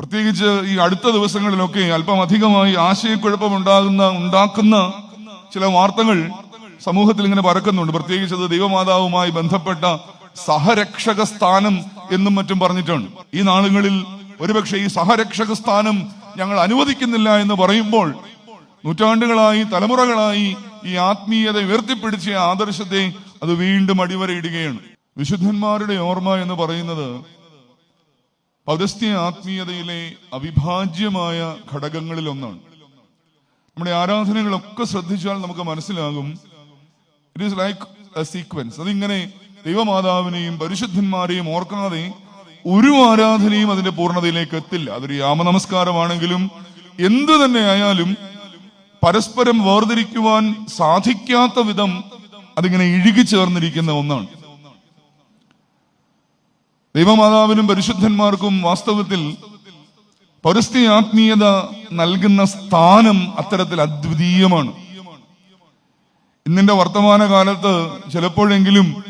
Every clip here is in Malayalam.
പ്രത്യേകിച്ച് ഈ അടുത്ത ദിവസങ്ങളിലൊക്കെ അല്പം അധികമായി ആശയക്കുഴപ്പമുണ്ടാകുന്ന ഉണ്ടാക്കുന്ന ചില വാർത്തകൾ സമൂഹത്തിൽ ഇങ്ങനെ പരക്കുന്നുണ്ട്. പ്രത്യേകിച്ച് അത് ദൈവമാതാവുമായി ബന്ധപ്പെട്ട സഹരക്ഷക സ്ഥാനം എന്നും മറ്റും പറഞ്ഞിട്ടുണ്ട്. ഈ നാളുകളിൽ ഒരുപക്ഷെ ഈ സഹരക്ഷക സ്ഥാനം ഞങ്ങൾ അനുവദിക്കുന്നില്ല എന്ന് പറയുമ്പോൾ നൂറ്റാണ്ടുകളായി തലമുറകളായി ഈ ആത്മീയത ഉയർത്തിപ്പിടിച്ച ആദർശത്തെ അത് വീണ്ടും അടിവരയിടുകയാണ്. വിശുദ്ധന്മാരുടെ ഓർമ്മ എന്ന് പറയുന്നത് പൗരസ്ത്യ ആത്മീയതയിലെ അവിഭാജ്യമായ ഘടകങ്ങളിൽ ഒന്നാണ് നമ്മുടെ ആരാധനകളൊക്കെ ശ്രദ്ധിച്ചാൽ നമുക്ക് മനസ്സിലാകും. It is like a sequence അതിങ്ങനെ ദൈവമാതാവിനെയും പരിശുദ്ധന്മാരെയും ഓർക്കാതെ ഒരു ആരാധനയും അതിന്റെ പൂർണതയിലേക്ക് എത്തില്ല. അതൊരു യാമനമസ്കാരമാണെങ്കിലും എന്തു തന്നെ ആയാലും പരസ്പരം വേർതിരിക്കുവാൻ സാധിക്കാത്ത വിധം അതിങ്ങനെ ഇഴുകി ചേർന്നിരിക്കുന്ന ഒന്നാണ്. ദൈവമാതാവിനും പരിശുദ്ധന്മാർക്കും വാസ്തവത്തിൽ പൗരസ്ത്യ ആത്മീയത നൽകുന്ന സ്ഥാനം അത്തരത്തിൽ അദ്വിതീയമാണ്. ഇന്നിന്റെ വർത്തമാന കാലത്ത് ചിലപ്പോഴെങ്കിലും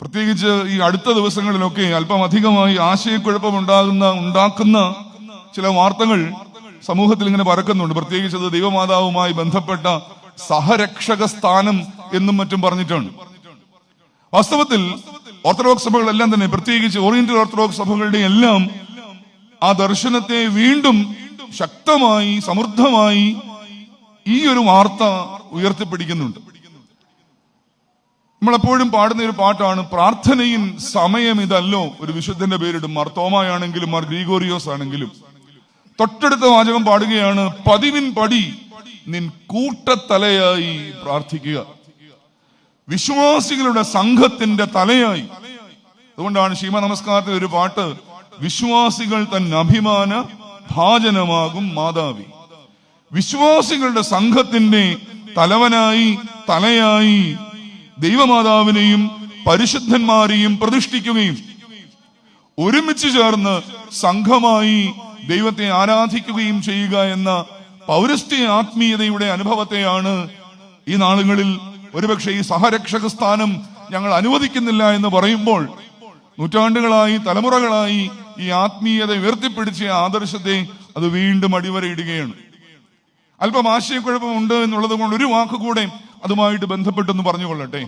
പ്രത്യേകിച്ച് ഈ അടുത്ത ദിവസങ്ങളിലൊക്കെ അല്പം അധികമായി ആശയക്കുഴപ്പമുണ്ടാകുന്ന ഉണ്ടാക്കുന്ന ചില വാർത്തകൾ സമൂഹത്തിൽ ഇങ്ങനെ പരക്കുന്നുണ്ട്. പ്രത്യേകിച്ച് അത് ദൈവമാതാവുമായി ബന്ധപ്പെട്ട സഹരക്ഷക സ്ഥാനം എന്നും മറ്റും പറഞ്ഞിട്ടുണ്ട്. വാസ്തവത്തിൽ ഓർത്തഡോക്സ് സഭകളെല്ലാം തന്നെ പ്രത്യേകിച്ച് ഓറിയന്റൽ ഓർത്തഡോക്സ് സഭകളുടെ എല്ലാം ആ ദർശനത്തെ വീണ്ടും ശക്തമായി സമൃദ്ധമായി ഈ ഒരു വാർത്ത ഉയർത്തിപ്പിടിക്കുന്നുണ്ട്. നമ്മളെപ്പോഴും പാടുന്ന ഒരു പാട്ടാണ് പ്രാർത്ഥനയും സമയം ഇതല്ലോ ഒരു വിശുദ്ധന്റെ പേരിടും. മാർ തോമായാണെങ്കിലും മാർ ഗ്രീഗോറിയോസ് ആണെങ്കിലും. തൊട്ടടുത്ത വാചകം പാടുകയാണ് പതിവിൻ പടി നിൻ കൂട്ടത്തലയായി പ്രാർത്ഥിക്കുക. വിശ്വാസികളുടെ സംഘത്തിന്റെ തലയായി. അതുകൊണ്ടാണ് ശീമ നമസ്കാരത്തിൽ ഒരു പാട്ട് വിശ്വാസികൾ തൻ അഭിമാന ഭാജനമാകും മാതാവി വിശ്വാസികളുടെ സംഘത്തിന്റെ തലവനായി തലയായി ദൈവമാതാവിനെയും പരിശുദ്ധന്മാരെയും പ്രതിഷ്ഠിക്കുകയും ഒരുമിച്ച് ചേർന്ന് സംഘമായി ദൈവത്തെ ആരാധിക്കുകയും ചെയ്യുക എന്ന പൗരസ്ത്യ ആത്മീയതയുടെ അനുഭവത്തെയാണ് ഈ നാളുകളിൽ ഒരുപക്ഷെ ഈ സഹരക്ഷക സ്ഥാനം ഞങ്ങൾ അനുവദിക്കുന്നില്ല എന്ന് പറയുമ്പോൾ നൂറ്റാണ്ടുകളായി തലമുറകളായി ഈ ആത്മീയത ഉയർത്തിപ്പിടിച്ച ആദർശത്തെ അത് വീണ്ടും അടിവരയിടുകയാണ്. അല്പം ആശയക്കുഴപ്പമുണ്ട് എന്നുള്ളത് കൊണ്ട് ഒരു വാക്ക് കൂടെ അതുമായിട്ട് ബന്ധപ്പെട്ടെന്ന് പറഞ്ഞുകൊള്ളട്ടെ.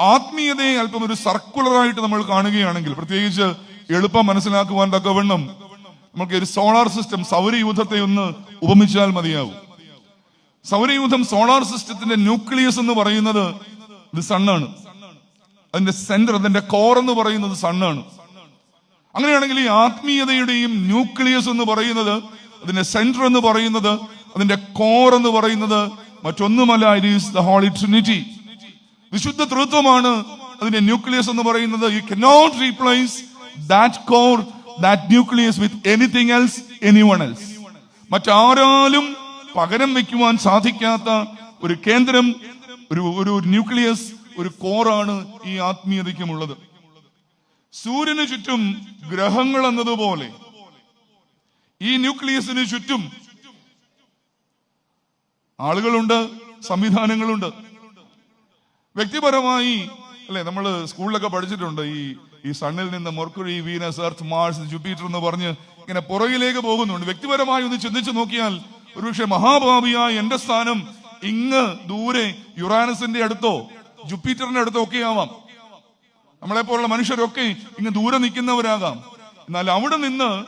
ആത്മീയതയെ അല്പം ഒരു സർക്കുലറായിട്ട് നമ്മൾ കാണുകയാണെങ്കിൽ പ്രത്യേകിച്ച് എളുപ്പം മനസ്സിലാക്കുവാൻ തക്കവണ്ണം നമുക്ക് ഒരു സോളാർ സിസ്റ്റം സൗരയൂഥത്തെ ഒന്ന് ഉപമിച്ചാൽ മതിയാവും. സൗരയൂഥം സോളാർ സിസ്റ്റത്തിന്റെ ന്യൂക്ലിയസ് എന്ന് പറയുന്നത് ഇത് സണ്ണാണ്. അതിന്റെ സെന്റർ അതിന്റെ കോർ എന്ന് പറയുന്നത് സണ്ണാണ്. അങ്ങനെയാണെങ്കിൽ ഈ ആത്മീയതയുടെയും ന്യൂക്ലിയസ് എന്ന് പറയുന്നത് അതിന്റെ സെന്റർ എന്ന് പറയുന്നത് അതിന്റെ കോർ എന്ന് പറയുന്നത് മറ്റൊന്നുമല്ല it is the holy trinity വിശുദ്ധ തൃത്വമാണ് അതിന്റെ ന്യൂക്ലിയസ് എന്ന് പറയുന്നത്. You cannot replace that core that nucleus with anything else anyone else മറ്റാരാലും പകരം വെക്കുവാൻ സാധിക്കാത്ത ഒരു കേന്ദ്രം ഒരു ഒരു ന്യൂക്ലിയസ് ഒരു കോറാണ് ഈ ആത്മീയതയ്ക്കുമുള്ളത്. സൂര്യന് ചുറ്റും ഗ്രഹങ്ങൾ എന്നതുപോലെ ഈ ന്യൂക്ലിയസിന് ചുറ്റും ആളുകളുണ്ട് സംവിധാനങ്ങളുണ്ട്. വ്യക്തിപരമായി അല്ലെ നമ്മൾ സ്കൂളിലൊക്കെ പഠിച്ചിട്ടുണ്ട് ഈ ഈ സണ്ണിൽ നിന്ന് Mercury Venus Earth Mars Jupiter എന്ന് പറഞ്ഞ് ഇങ്ങനെ പുറകിലേക്ക് പോകുന്നുണ്ട്. വ്യക്തിപരമായി ഒന്ന് ചിന്തിച്ചു നോക്കിയാൽ ഒരുപക്ഷെ മഹാഭാവിയായ എന്റെ സ്ഥാനം ഇങ്ങ് ദൂരെ യുറാനസിന്റെ അടുത്തോ ജുപ്പിറ്ററിന്റെ അടുത്തോ ഒക്കെ ആവാം. നമ്മളെ പോലുള്ള മനുഷ്യരൊക്കെ ഇങ്ങ് ദൂരെ നിൽക്കുന്നവരാകാം. എന്നാൽ അവിടെ നിന്ന്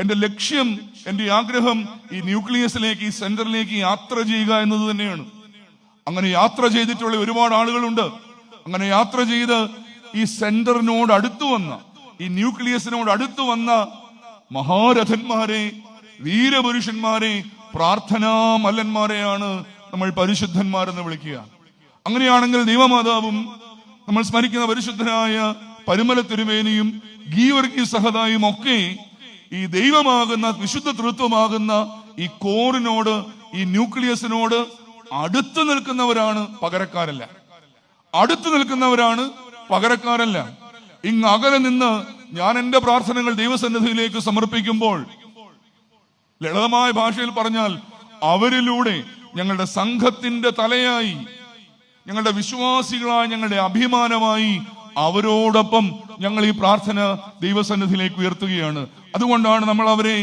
എന്റെ ലക്ഷ്യം എന്റെ ആഗ്രഹം ഈ ന്യൂക്ലിയസിലേക്ക് ഈ സെന്ററിലേക്ക് യാത്ര ചെയ്യുക എന്നത് തന്നെയാണ്. അങ്ങനെ യാത്ര ചെയ്തിട്ടുള്ള ഒരുപാട് ആളുകളുണ്ട്. അങ്ങനെ യാത്ര ചെയ്ത് ഈ സെന്ററിനോട് അടുത്തു വന്ന ഈ ന്യൂക്ലിയസിനോട് അടുത്തു വന്ന മഹാരഥന്മാരെ വീരപുരുഷന്മാരെ പ്രാർത്ഥനാ മല്ലന്മാരെയാണ് നമ്മൾ പരിശുദ്ധന്മാരെന്ന് വിളിക്കുക. അങ്ങനെയാണെങ്കിൽ ദൈവമാതാവും നമ്മൾ സ്മരിക്കുന്ന പരിശുദ്ധനായ പരിമല തിരുമേനിയും ഗീവർഗി സഹതായും ഒക്കെ ഈ ദൈവമാകുന്ന വിശുദ്ധ തൃത്വമാകുന്ന ഈ കോറിനോട് ഈ ന്യൂക്ലിയസിനോട് അടുത്തു നിൽക്കുന്നവരാണ് പകരക്കാരല്ല. അടുത്തു നിൽക്കുന്നവരാണ് പകരക്കാരല്ല. ഇങ്ങകലെ നിന്ന് ഞാൻ എന്റെ പ്രാർത്ഥനകൾ ദൈവസന്നിധിയിലേക്ക് സമർപ്പിക്കുമ്പോൾ ലളിതമായ ഭാഷയിൽ പറഞ്ഞാൽ അവരിലൂടെ ഞങ്ങളുടെ സംഘത്തിന്റെ തലയായി ഞങ്ങളുടെ വിശ്വാസികളായ ഞങ്ങളുടെ അഭിമാനമായി അവരോടൊപ്പം ഞങ്ങൾ ഈ പ്രാർത്ഥന ദൈവസന്നിധിയിലേക്ക് ഉയർത്തുകയാണ്. അതുകൊണ്ടാണ് നമ്മൾ അവരെ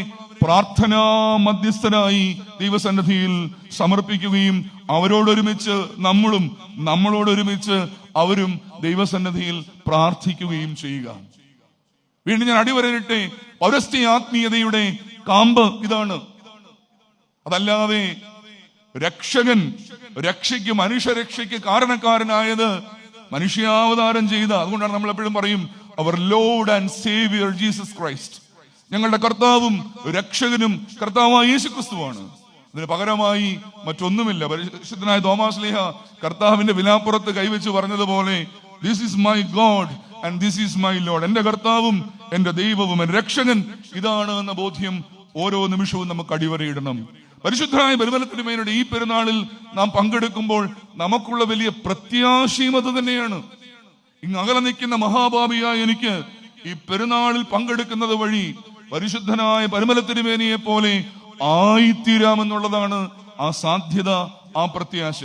പ്രാർത്ഥനാ മധ്യസ്ഥരായി ദൈവസന്നിധിയിൽ സമർപ്പിക്കുകയും അവരോടൊരുമിച്ച് നമ്മളും നമ്മളോടൊരുമിച്ച് അവരും ദൈവസന്നിധിയിൽ പ്രാർത്ഥിക്കുകയും ചെയ്യുക. വീണ്ടും ഞാൻ അടിവരയിട്ടെ പൗരസ്ത്യ ആത്മീയതയുടെ കാമ്പ് ഇതാണ്. അതല്ലാതെ രക്ഷകൻ രക്ഷയ്ക്ക് മനുഷ്യരക്ഷയ്ക്ക് കാരണക്കാരനായത് മനുഷ്യാവതാരം ചെയ്ത അതുകൊണ്ടാണ് നമ്മൾ എപ്പോഴും പറയും our Lord and saviour Jesus Christ ഞങ്ങളുടെ കർത്താവും രക്ഷകനും കർത്താവായ യേശു ക്രിസ്തുവാണ് അതിന് പകരമായി മറ്റൊന്നുമില്ല. പരിശുദ്ധനായ തോമാസ് ലേഹ കർത്താവിന്റെ വിലാപ്പുറത്ത് കൈവച്ച് പറഞ്ഞതുപോലെ this is my God and this is my Lord എന്റെ കർത്താവും എന്റെ ദൈവവും എന്റെ രക്ഷകൻ. ഇതാണ് എന്ന ബോധ്യം ഓരോ നിമിഷവും നമുക്ക് അടിവരയിടണം. പരിശുദ്ധമായ പരിമലത്തിനുമേനയുടെ ഈ പെരുന്നാളിൽ നാം പങ്കെടുക്കുമ്പോൾ നമുക്കുള്ള വലിയ പ്രത്യാശയും അത് തന്നെയാണ്. ഇങ്ങ് അകലെ നിൽക്കുന്ന മഹാഭാവിയായ എനിക്ക് ഈ പെരുന്നാളിൽ പങ്കെടുക്കുന്നത് വഴി പരിശുദ്ധനായ പരിമലത്തിരുമേനിയെ പോലെ ആയിത്തീരാമെന്നുള്ളതാണ് ആ സാധ്യത ആ പ്രത്യാശ.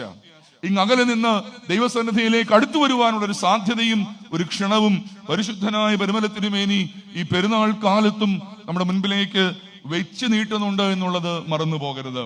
ഇങ്ങ് അകലെ നിന്ന് ദൈവസന്നിധിയിലേക്ക് അടുത്തു വരുവാനുള്ള ഒരു സാധ്യതയും ഒരു ക്ഷണവും പരിശുദ്ധനായ പരിമലത്തിനുമേനി ഈ പെരുന്നാൾ കാലത്തും നമ്മുടെ മുൻപിലേക്ക് വെച്ച് നീട്ടുന്നുണ്ട് എന്നുള്ളത് മറന്നു പോകരുത്